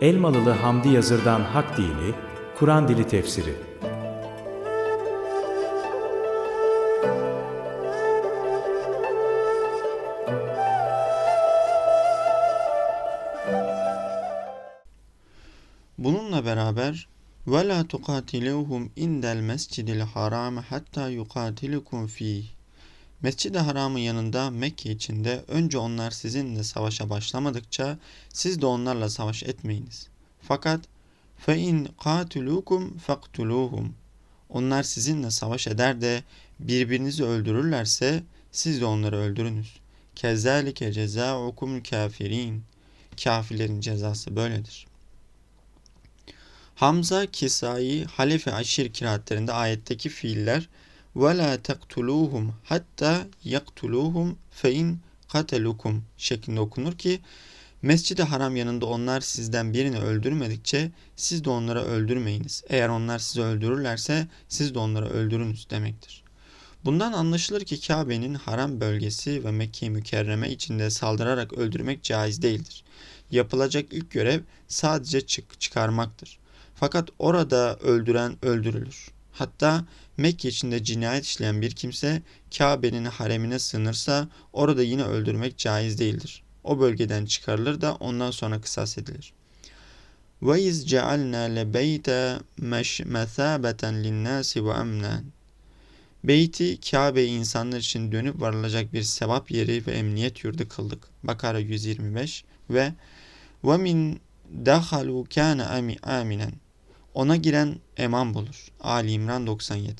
Elmalılı Hamdi Yazır'dan Hak Dini, Kur'an Dili Tefsiri Bununla beraber وَلَا تُقَاتِلُوهُمْ اِنْدَ الْمَسْجِدِ الْحَرَامِ حَتَّى يُقَاتِلُكُمْ ف۪يهِ Mescid-i Haram'ın yanında Mekke içinde önce onlar sizinle savaşa başlamadıkça siz de onlarla savaş etmeyiniz. Fakat فَاِنْ قَاتِلُوكُمْ فَاقْتُلُوهُمْ Onlar sizinle savaş eder de birbirinizi öldürürlerse siz de onları öldürünüz. Kezalike cezaukum kafirin. Kafirlerin cezası böyledir. Hamza, Kisai, Halefe Aşir kiraatlerinde ayetteki fiiller ve la taktuluhum hatta yaktuluhum fe in katelukum şeklinde okunur ki Mescid-i Haram yanında onlar sizden birini öldürmedikçe siz de onları öldürmeyiniz. Eğer onlar sizi öldürürlerse siz de onları öldürünüz demektir. Bundan anlaşılır ki Kabe'nin haram bölgesi ve Mekke-i Mükerreme içinde saldırarak öldürmek caiz değildir. Yapılacak ilk görev sadece çık çıkarmaktır. Fakat orada öldüren öldürülür. Hatta Mekke içinde cinayet işleyen bir kimse Kabe'nin haremine sığınırsa orada yine öldürmek caiz değildir. O bölgeden çıkarılır da ondan sonra kısas edilir. Ve iz cealna le beyte mesabeten linnâsi ve emnen. Beyti Kabe insanlar için dönüp varılacak bir sevap yeri ve emniyet yurdu kıldık. Bakara 125 ve ve min dahalu kana ami aminen. Ona giren eman bulur. Ali İmran 97.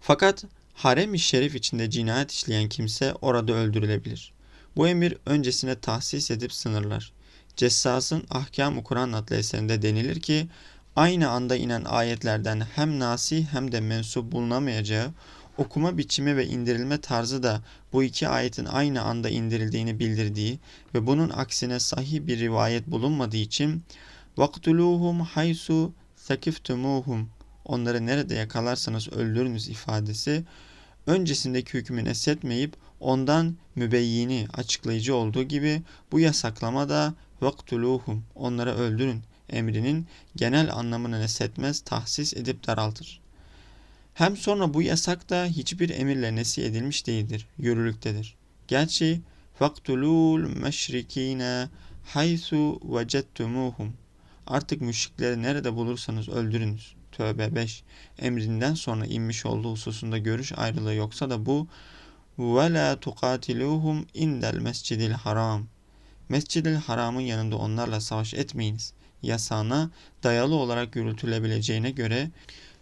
Fakat harem-i şerif içinde cinayet işleyen kimse orada öldürülebilir. Bu emir öncesine tahsis edip sınırlar. Cessas'ın Ahkam-ı Kur'an adlı eserinde denilir ki aynı anda inen ayetlerden hem nasi hem de mensup bulunamayacağı, okuma biçimi ve indirilme tarzı da bu iki ayetin aynı anda indirildiğini bildirdiği ve bunun aksine sahih bir rivayet bulunmadığı için Vaktuluhum haysu sakiftumuhum. Onları nerede yakalarsanız öldürünüz ifadesi öncesindeki hükmü nesetmeyip ondan mübeyyini açıklayıcı olduğu gibi bu yasaklama da vaktuluhum onları öldürün emrinin genel anlamını nesetmez tahsis edip daraltır. Hem sonra bu yasak da hiçbir emirle nesi edilmiş değildir, yürürlüktedir. Gerçi vaktulul meşrikine haysu vecettumuhum Artık müşrikleri nerede bulursanız öldürünüz. Tövbe 5 emrinden sonra inmiş olduğu hususunda görüş ayrılığı yoksa da bu ve la tuqatiluhum indel mescidil haram. Mescidil haramın yanında onlarla savaş etmeyiniz. Yasana dayalı olarak yürütülebileceğine göre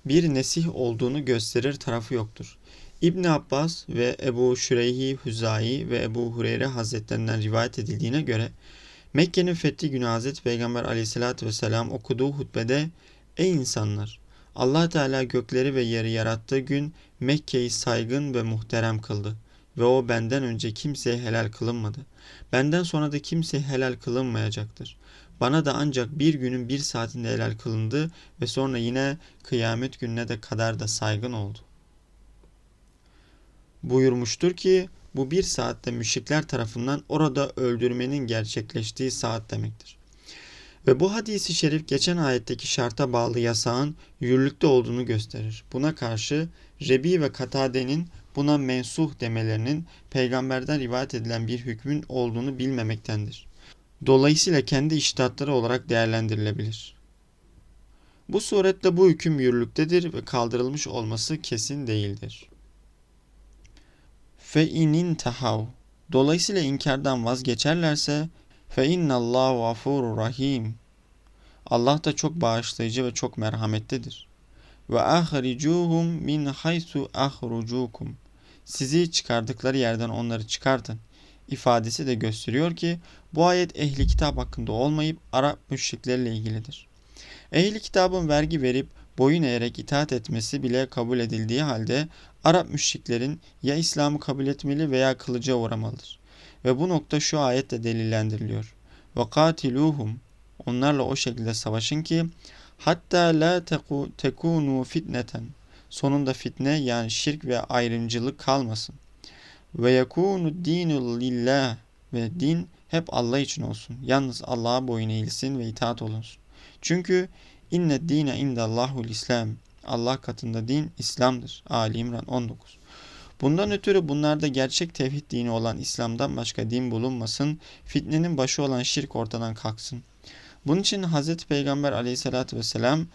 bir nesih olduğunu gösterir tarafı yoktur. İbn Abbas ve Ebu Şüreyhi Hüzayi ve Ebu Hureyre Hazretlerinden rivayet edildiğine göre Mekke'nin fethi günü Hazreti Peygamber aleyhissalatü vesselam okuduğu hutbede Ey insanlar! allah Teala gökleri ve yeri yarattığı gün Mekke'yi saygın ve muhterem kıldı. Ve o benden önce kimseye helal kılınmadı. Benden sonra da kimseye helal kılınmayacaktır. Bana da ancak bir günün bir saatinde helal kılındı ve sonra yine kıyamet gününe de kadar da saygın oldu. Buyurmuştur ki bu bir saatte müşrikler tarafından orada öldürmenin gerçekleştiği saat demektir. Ve bu hadisi şerif geçen ayetteki şarta bağlı yasağın yürürlükte olduğunu gösterir. Buna karşı Rebi ve Katade'nin buna mensuh demelerinin peygamberden rivayet edilen bir hükmün olduğunu bilmemektendir. Dolayısıyla kendi iştahatları olarak değerlendirilebilir. Bu surette bu hüküm yürürlüktedir ve kaldırılmış olması kesin değildir. Fe inin tahav. Dolayısıyla inkardan vazgeçerlerse fe innallahu gafurur rahim. Allah da çok bağışlayıcı ve çok merhamettedir. Ve ahricuhum min haythu ahrucukum. Sizi çıkardıkları yerden onları çıkartın. ifadesi de gösteriyor ki bu ayet ehli kitap hakkında olmayıp Arap müşrikleriyle ilgilidir. Ehli kitabın vergi verip boyun eğerek itaat etmesi bile kabul edildiği halde Arap müşriklerin ya İslam'ı kabul etmeli veya kılıca uğramalıdır. Ve bu nokta şu ayetle delillendiriliyor. Katiluhum onlarla o şekilde savaşın ki hatta la tekunu fitneten sonunda fitne yani şirk ve ayrımcılık kalmasın. Ve yekunu dinu ve din hep Allah için olsun. Yalnız Allah'a boyun eğilsin ve itaat olunsun. Çünkü inne dine indallahul İslam. Allah katında din İslam'dır. Ali İmran 19. Bundan ötürü bunlarda gerçek tevhid dini olan İslam'dan başka din bulunmasın, fitnenin başı olan şirk ortadan kalksın. Bunun için Hz. Peygamber aleyhissalatü vesselam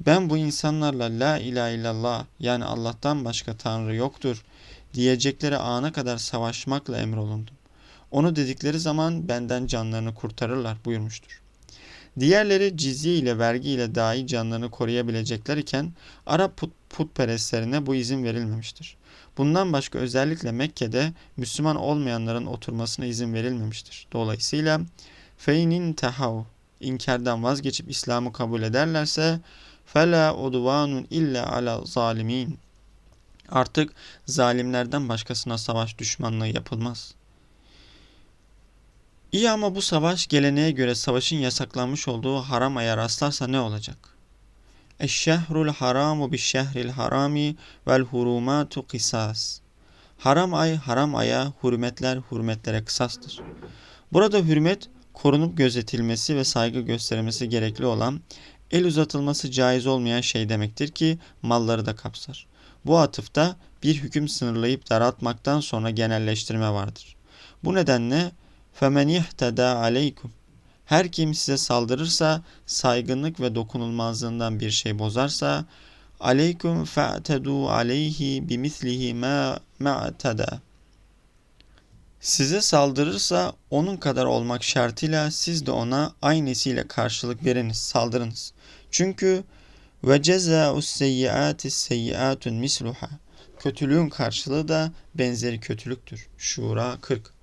ben bu insanlarla la ilahe illallah yani Allah'tan başka Tanrı yoktur diyecekleri ana kadar savaşmakla emrolundum. Onu dedikleri zaman benden canlarını kurtarırlar buyurmuştur. Diğerleri cizye ile vergi ile dahi canlarını koruyabilecekler iken Arap put, putperestlerine bu izin verilmemiştir. Bundan başka özellikle Mekke'de Müslüman olmayanların oturmasına izin verilmemiştir. Dolayısıyla feynin tehav inkardan vazgeçip İslam'ı kabul ederlerse fela udvanun illa ala zalimin Artık zalimlerden başkasına savaş düşmanlığı yapılmaz. İyi ama bu savaş geleneğe göre savaşın yasaklanmış olduğu haram aya rastlarsa ne olacak? Eşşehrul haramu bi şehril harami vel hurumatu kısas. Haram ay haram aya, hürmetler hürmetlere kısastır. Burada hürmet korunup gözetilmesi ve saygı gösterilmesi gerekli olan el uzatılması caiz olmayan şey demektir ki malları da kapsar. Bu atıfta bir hüküm sınırlayıp daraltmaktan sonra genelleştirme vardır. Bu nedenle فَمَنْ يَهْتَدَى عَلَيْكُمْ Her kim size saldırırsa, saygınlık ve dokunulmazlığından bir şey bozarsa, aleykum fe'tedu aleyhi bimislihi ma ma'tada. Size saldırırsa onun kadar olmak şartıyla siz de ona aynısıyla karşılık veriniz, saldırınız. Çünkü ve cezaus seyyiati seyyiatun misluha. Kötülüğün karşılığı da benzeri kötülüktür. Şura 40.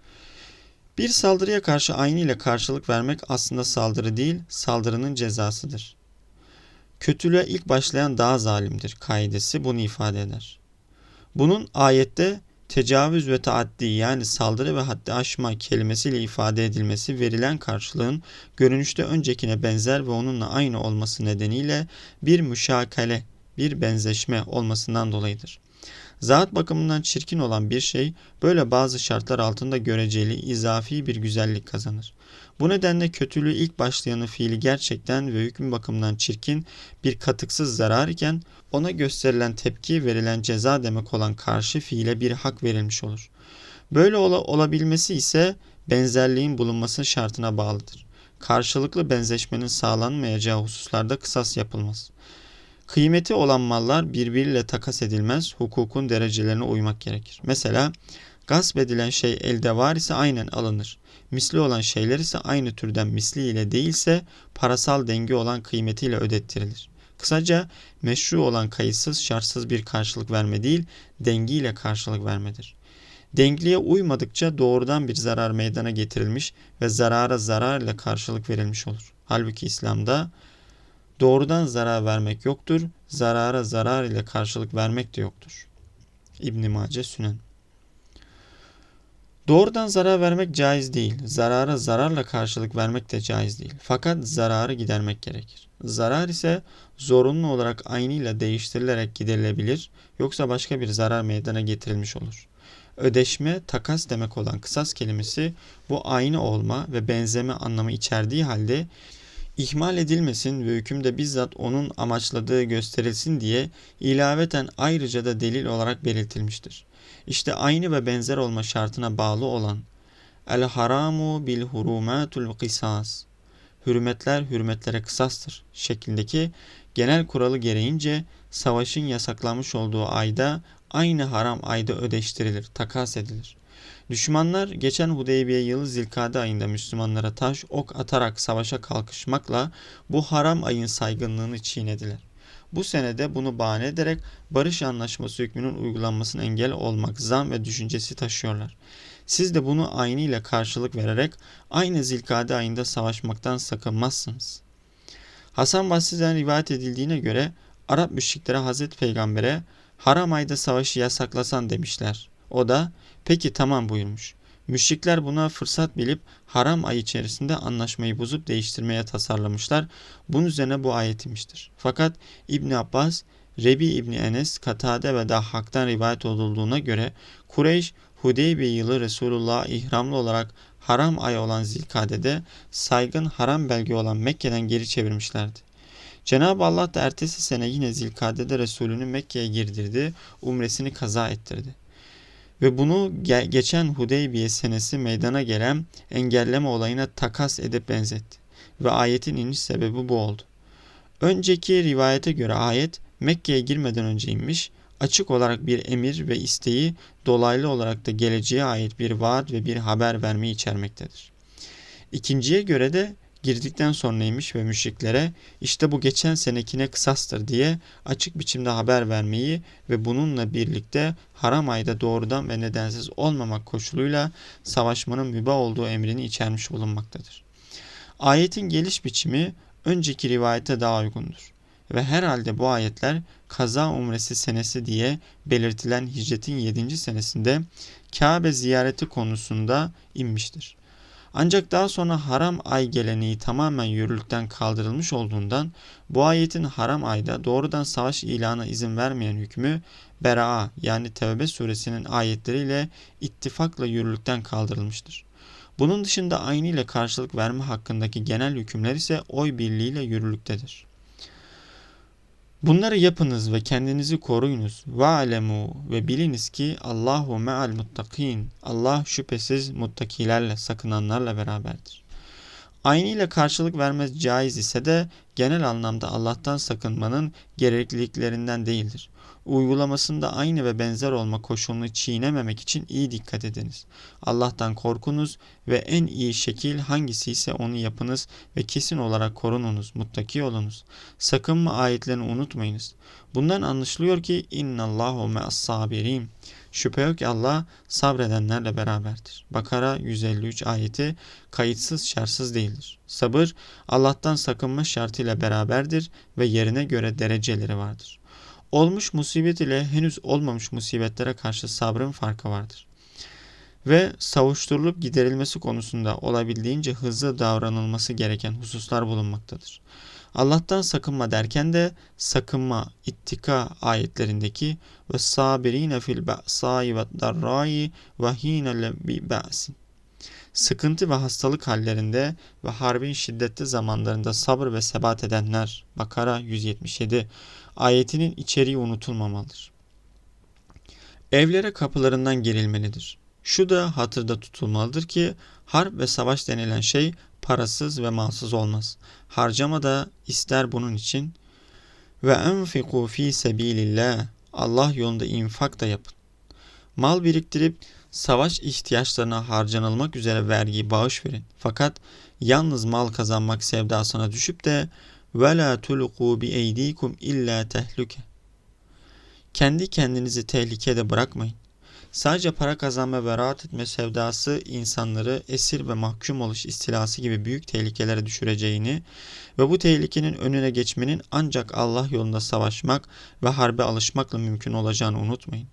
Bir saldırıya karşı aynı ile karşılık vermek aslında saldırı değil, saldırının cezasıdır. Kötülüğe ilk başlayan daha zalimdir kaidesi bunu ifade eder. Bunun ayette tecavüz ve taaddi yani saldırı ve haddi aşma kelimesiyle ifade edilmesi verilen karşılığın görünüşte öncekine benzer ve onunla aynı olması nedeniyle bir müşakale, bir benzeşme olmasından dolayıdır. Zat bakımından çirkin olan bir şey böyle bazı şartlar altında göreceli, izafi bir güzellik kazanır. Bu nedenle kötülüğü ilk başlayanı fiili gerçekten ve hüküm bakımından çirkin bir katıksız zarar iken ona gösterilen tepki verilen ceza demek olan karşı fiile bir hak verilmiş olur. Böyle ola, olabilmesi ise benzerliğin bulunması şartına bağlıdır. Karşılıklı benzeşmenin sağlanmayacağı hususlarda kısas yapılmaz. Kıymeti olan mallar birbiriyle takas edilmez, hukukun derecelerine uymak gerekir. Mesela gasp edilen şey elde var ise aynen alınır. Misli olan şeyler ise aynı türden misli ile değilse parasal denge olan kıymetiyle ödettirilir. Kısaca meşru olan kayıtsız şartsız bir karşılık verme değil, dengiyle karşılık vermedir. Dengliğe uymadıkça doğrudan bir zarar meydana getirilmiş ve zarara zarar ile karşılık verilmiş olur. Halbuki İslam'da doğrudan zarar vermek yoktur, zarara zarar ile karşılık vermek de yoktur. İbn Mace Sünen Doğrudan zarar vermek caiz değil. Zarara zararla karşılık vermek de caiz değil. Fakat zararı gidermek gerekir. Zarar ise zorunlu olarak aynıyla değiştirilerek giderilebilir yoksa başka bir zarar meydana getirilmiş olur. Ödeşme, takas demek olan kısas kelimesi bu aynı olma ve benzeme anlamı içerdiği halde ihmal edilmesin ve hükümde bizzat onun amaçladığı gösterilsin diye ilaveten ayrıca da delil olarak belirtilmiştir. İşte aynı ve benzer olma şartına bağlı olan el haramu bil hurumatul kısas hürmetler hürmetlere kısastır şeklindeki genel kuralı gereğince savaşın yasaklanmış olduğu ayda aynı haram ayda ödeştirilir, takas edilir. Düşmanlar geçen Hudeybiye yılı Zilkade ayında Müslümanlara taş ok atarak savaşa kalkışmakla bu haram ayın saygınlığını çiğnediler. Bu senede bunu bahane ederek barış anlaşması hükmünün uygulanmasına engel olmak zam ve düşüncesi taşıyorlar. Siz de bunu aynı ile karşılık vererek aynı zilkade ayında savaşmaktan sakınmazsınız. Hasan Basri'den rivayet edildiğine göre Arap müşriklere Hazreti Peygamber'e haram ayda savaşı yasaklasan demişler. O da peki tamam buyurmuş. Müşrikler buna fırsat bilip haram ay içerisinde anlaşmayı bozup değiştirmeye tasarlamışlar. Bunun üzerine bu ayet inmiştir. Fakat İbn Abbas, Rebi İbni Enes, Katade ve Dahhak'tan rivayet olduğuna göre Kureyş Hudeybiye yılı Resulullah ihramlı olarak haram ay olan Zilkade'de saygın haram belge olan Mekke'den geri çevirmişlerdi. Cenab-ı Allah da ertesi sene yine Zilkade'de Resulünü Mekke'ye girdirdi, umresini kaza ettirdi. Ve bunu ge- geçen Hudeybiye senesi meydana gelen engelleme olayına takas edip benzetti. Ve ayetin iniş sebebi bu oldu. Önceki rivayete göre ayet Mekke'ye girmeden önce inmiş, açık olarak bir emir ve isteği dolaylı olarak da geleceğe ait bir vaat ve bir haber vermeyi içermektedir. İkinciye göre de girdikten sonraymış ve müşriklere işte bu geçen senekine kısastır diye açık biçimde haber vermeyi ve bununla birlikte haram ayda doğrudan ve nedensiz olmamak koşuluyla savaşmanın mübah olduğu emrini içermiş bulunmaktadır. Ayetin geliş biçimi önceki rivayete daha uygundur. Ve herhalde bu ayetler kaza umresi senesi diye belirtilen hicretin 7. senesinde Kabe ziyareti konusunda inmiştir. Ancak daha sonra haram ay geleneği tamamen yürürlükten kaldırılmış olduğundan bu ayetin haram ayda doğrudan savaş ilana izin vermeyen hükmü Beraa yani Tevbe suresinin ayetleriyle ittifakla yürürlükten kaldırılmıştır. Bunun dışında aynı ile karşılık verme hakkındaki genel hükümler ise oy birliğiyle yürürlüktedir. Bunları yapınız ve kendinizi koruyunuz. Ve alemu ve biliniz ki Allahu me'al muttakin. Allah şüphesiz muttakilerle, sakınanlarla beraberdir. Aynı ile karşılık vermez caiz ise de genel anlamda Allah'tan sakınmanın gerekliliklerinden değildir. Uygulamasında aynı ve benzer olma koşulunu çiğnememek için iyi dikkat ediniz. Allah'tan korkunuz ve en iyi şekil hangisi ise onu yapınız ve kesin olarak korununuz, muttaki olunuz. Sakınma ayetlerini unutmayınız. Bundan anlaşılıyor ki innallahu me'as sabirin. Şüphe yok ki Allah sabredenlerle beraberdir. Bakara 153 ayeti kayıtsız şartsız değildir. Sabır Allah'tan sakınma şartıyla beraberdir ve yerine göre dereceleri vardır. Olmuş musibet ile henüz olmamış musibetlere karşı sabrın farkı vardır. Ve savuşturulup giderilmesi konusunda olabildiğince hızlı davranılması gereken hususlar bulunmaktadır. Allah'tan sakınma derken de sakınma, ittika ayetlerindeki ve sabirine fil ba'sai ve darrai ve hinele bi ba'sin. Sıkıntı ve hastalık hallerinde ve harbin şiddetli zamanlarında sabır ve sebat edenler. Bakara 177 ayetinin içeriği unutulmamalıdır. Evlere kapılarından girilmelidir. Şu da hatırda tutulmalıdır ki harp ve savaş denilen şey parasız ve malsız olmaz. Harcama da ister bunun için ve enfiku fi sebilillah Allah yolunda infak da yapın. Mal biriktirip savaş ihtiyaçlarına harcanılmak üzere vergi bağış verin. Fakat yalnız mal kazanmak sevdasına düşüp de ve la tulqu bi eydikum illa tehlike. Kendi kendinizi tehlikede bırakmayın. Sadece para kazanma ve rahat etme sevdası insanları esir ve mahkum oluş istilası gibi büyük tehlikelere düşüreceğini ve bu tehlikenin önüne geçmenin ancak Allah yolunda savaşmak ve harbe alışmakla mümkün olacağını unutmayın.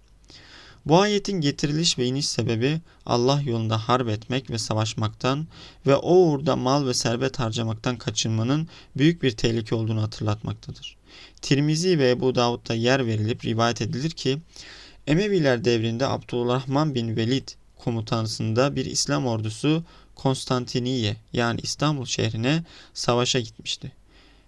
Bu ayetin getiriliş ve iniş sebebi Allah yolunda harp etmek ve savaşmaktan ve o uğurda mal ve servet harcamaktan kaçınmanın büyük bir tehlike olduğunu hatırlatmaktadır. Tirmizi ve Ebu Davud'da yer verilip rivayet edilir ki Emeviler devrinde Abdurrahman bin Velid komutasında bir İslam ordusu Konstantiniye yani İstanbul şehrine savaşa gitmişti.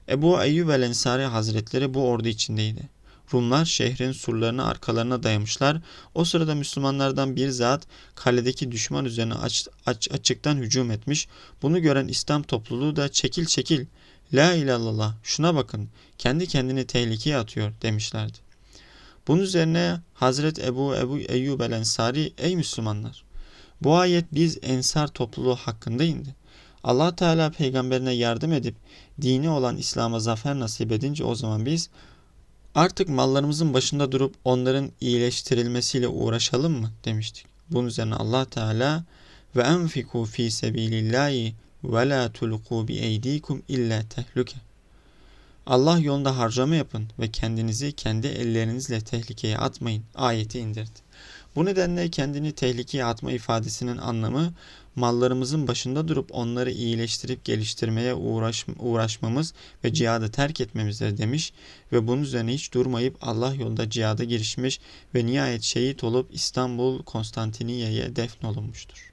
Ebu Eyyub el Ensari Hazretleri bu ordu içindeydi. Rumlar şehrin surlarını arkalarına dayamışlar. O sırada Müslümanlardan bir zat kaledeki düşman üzerine aç, aç, açıktan hücum etmiş. Bunu gören İslam topluluğu da çekil çekil La ilallah şuna bakın kendi kendini tehlikeye atıyor demişlerdi. Bunun üzerine Hazret Ebu Ebu Eyyub el Ensari ey Müslümanlar bu ayet biz ensar topluluğu hakkında indi. Allah Teala peygamberine yardım edip dini olan İslam'a zafer nasip edince o zaman biz artık mallarımızın başında durup onların iyileştirilmesiyle uğraşalım mı demiştik. Bunun üzerine Allah Teala ve enfiku fi sebilillahi ve la tulqu bi eydikum illa tehluke. Allah yolunda harcama yapın ve kendinizi kendi ellerinizle tehlikeye atmayın ayeti indirdi. Bu nedenle kendini tehlikeye atma ifadesinin anlamı mallarımızın başında durup onları iyileştirip geliştirmeye uğraş, uğraşmamız ve cihadı terk etmemizdir demiş ve bunun üzerine hiç durmayıp Allah yolunda cihada girişmiş ve nihayet şehit olup İstanbul Konstantiniye'ye defnolunmuştur.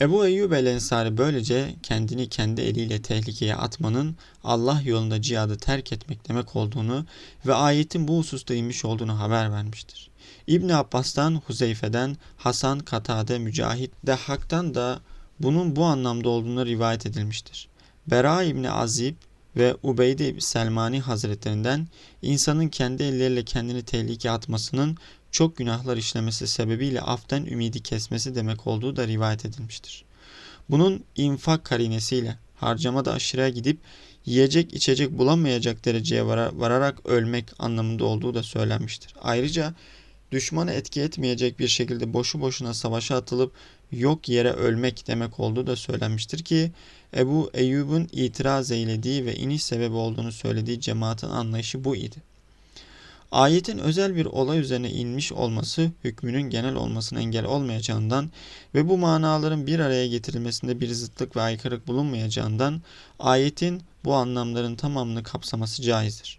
Ebu Eyyub el Ensari böylece kendini kendi eliyle tehlikeye atmanın Allah yolunda cihadı terk etmek demek olduğunu ve ayetin bu hususta inmiş olduğunu haber vermiştir. İbni Abbas'tan, Huzeyfe'den, Hasan, Katade, Mücahit, Dehhak'tan da bunun bu anlamda olduğunu rivayet edilmiştir. Bera İbni Azib ve Ubeyde Selmani Hazretlerinden insanın kendi elleriyle kendini tehlikeye atmasının çok günahlar işlemesi sebebiyle aften ümidi kesmesi demek olduğu da rivayet edilmiştir. Bunun infak karinesiyle harcamada aşırıya gidip yiyecek içecek bulamayacak dereceye vararak ölmek anlamında olduğu da söylenmiştir. Ayrıca düşmanı etki etmeyecek bir şekilde boşu boşuna savaşa atılıp yok yere ölmek demek olduğu da söylenmiştir ki Ebu Eyyub'un itiraz eylediği ve iniş sebebi olduğunu söylediği cemaatin anlayışı bu idi. Ayetin özel bir olay üzerine inmiş olması hükmünün genel olmasına engel olmayacağından ve bu manaların bir araya getirilmesinde bir zıtlık ve aykırılık bulunmayacağından ayetin bu anlamların tamamını kapsaması caizdir.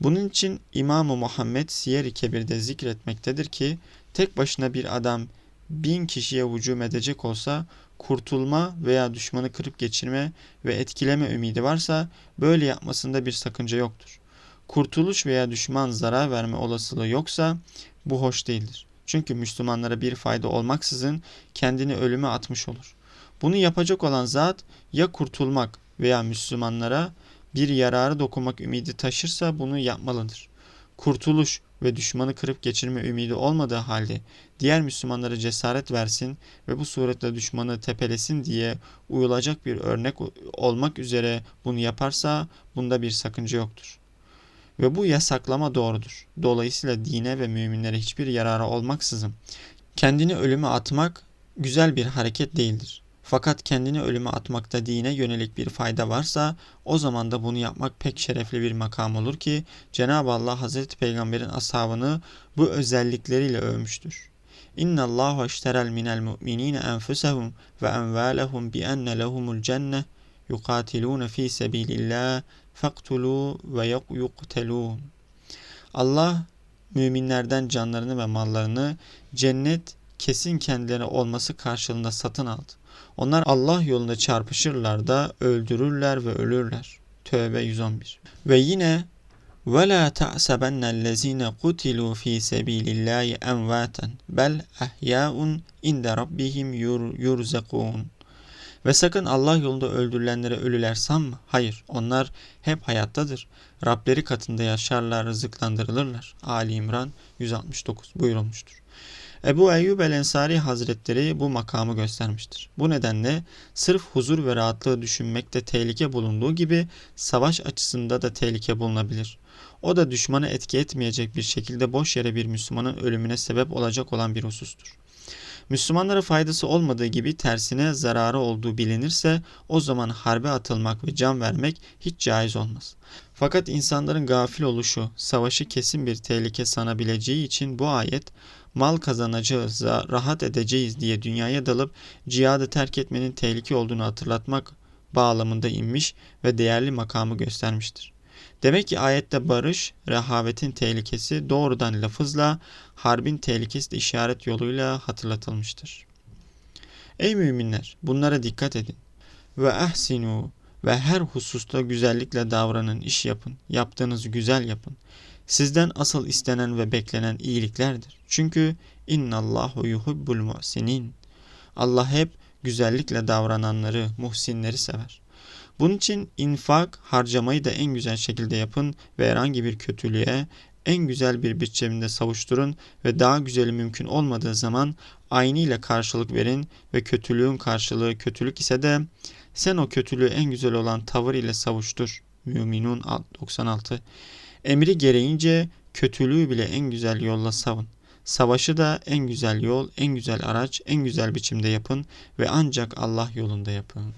Bunun için İmam-ı Muhammed Siyer-i Kebir'de zikretmektedir ki tek başına bir adam bin kişiye hücum edecek olsa kurtulma veya düşmanı kırıp geçirme ve etkileme ümidi varsa böyle yapmasında bir sakınca yoktur. Kurtuluş veya düşman zarar verme olasılığı yoksa bu hoş değildir. Çünkü Müslümanlara bir fayda olmaksızın kendini ölüme atmış olur. Bunu yapacak olan zat ya kurtulmak veya Müslümanlara bir yararı dokunmak ümidi taşırsa bunu yapmalıdır. Kurtuluş ve düşmanı kırıp geçirme ümidi olmadığı halde diğer Müslümanlara cesaret versin ve bu suretle düşmanı tepelesin diye uyulacak bir örnek olmak üzere bunu yaparsa bunda bir sakınca yoktur. Ve bu yasaklama doğrudur. Dolayısıyla dine ve müminlere hiçbir yararı olmaksızın kendini ölüme atmak güzel bir hareket değildir. Fakat kendini ölüme atmakta dine yönelik bir fayda varsa o zaman da bunu yapmak pek şerefli bir makam olur ki Cenab-ı Allah Hazreti Peygamber'in ashabını bu özellikleriyle övmüştür. İnna Allahu işterel minel mu'minine enfusahum ve envalahum bi enne lehumul cenne yukatilune fi sebilillah faktulu ve yuktelun. Allah müminlerden canlarını ve mallarını cennet kesin kendilerine olması karşılığında satın aldı. Onlar Allah yolunda çarpışırlar da öldürürler ve ölürler. Tövbe 111. Ve yine وَلَا تَعْسَبَنَّ الَّذ۪ينَ قُتِلُوا ف۪ي سَب۪يلِ اللّٰهِ اَنْوَاتًا بَلْ اَحْيَاءٌ اِنْدَ رَبِّهِمْ يُرْزَقُونَ ve sakın Allah yolunda öldürülenlere ölüler sanma. Hayır, onlar hep hayattadır. Rableri katında yaşarlar, rızıklandırılırlar. Ali İmran 169 buyurulmuştur. Ebu Eyyub el Ensari Hazretleri bu makamı göstermiştir. Bu nedenle sırf huzur ve rahatlığı düşünmekte tehlike bulunduğu gibi savaş açısında da tehlike bulunabilir. O da düşmanı etki etmeyecek bir şekilde boş yere bir Müslümanın ölümüne sebep olacak olan bir husustur. Müslümanlara faydası olmadığı gibi tersine zararı olduğu bilinirse o zaman harbe atılmak ve can vermek hiç caiz olmaz. Fakat insanların gafil oluşu, savaşı kesin bir tehlike sanabileceği için bu ayet mal kazanacağız, rahat edeceğiz diye dünyaya dalıp cihadı terk etmenin tehlike olduğunu hatırlatmak bağlamında inmiş ve değerli makamı göstermiştir. Demek ki ayette barış, rehavetin tehlikesi doğrudan lafızla, harbin tehlikesi işaret yoluyla hatırlatılmıştır. Ey müminler! Bunlara dikkat edin. Ve ahsinu ve her hususta güzellikle davranın, iş yapın. Yaptığınızı güzel yapın. Sizden asıl istenen ve beklenen iyiliklerdir. Çünkü innallahu yuhibbul muhsinin. Allah hep güzellikle davrananları, muhsinleri sever. Bunun için infak, harcamayı da en güzel şekilde yapın ve herhangi bir kötülüğe en güzel bir biçimde savuşturun ve daha güzeli mümkün olmadığı zaman aynı ile karşılık verin ve kötülüğün karşılığı kötülük ise de sen o kötülüğü en güzel olan tavır ile savuştur. Müminun 96 Emri gereğince kötülüğü bile en güzel yolla savun. Savaşı da en güzel yol, en güzel araç, en güzel biçimde yapın ve ancak Allah yolunda yapın.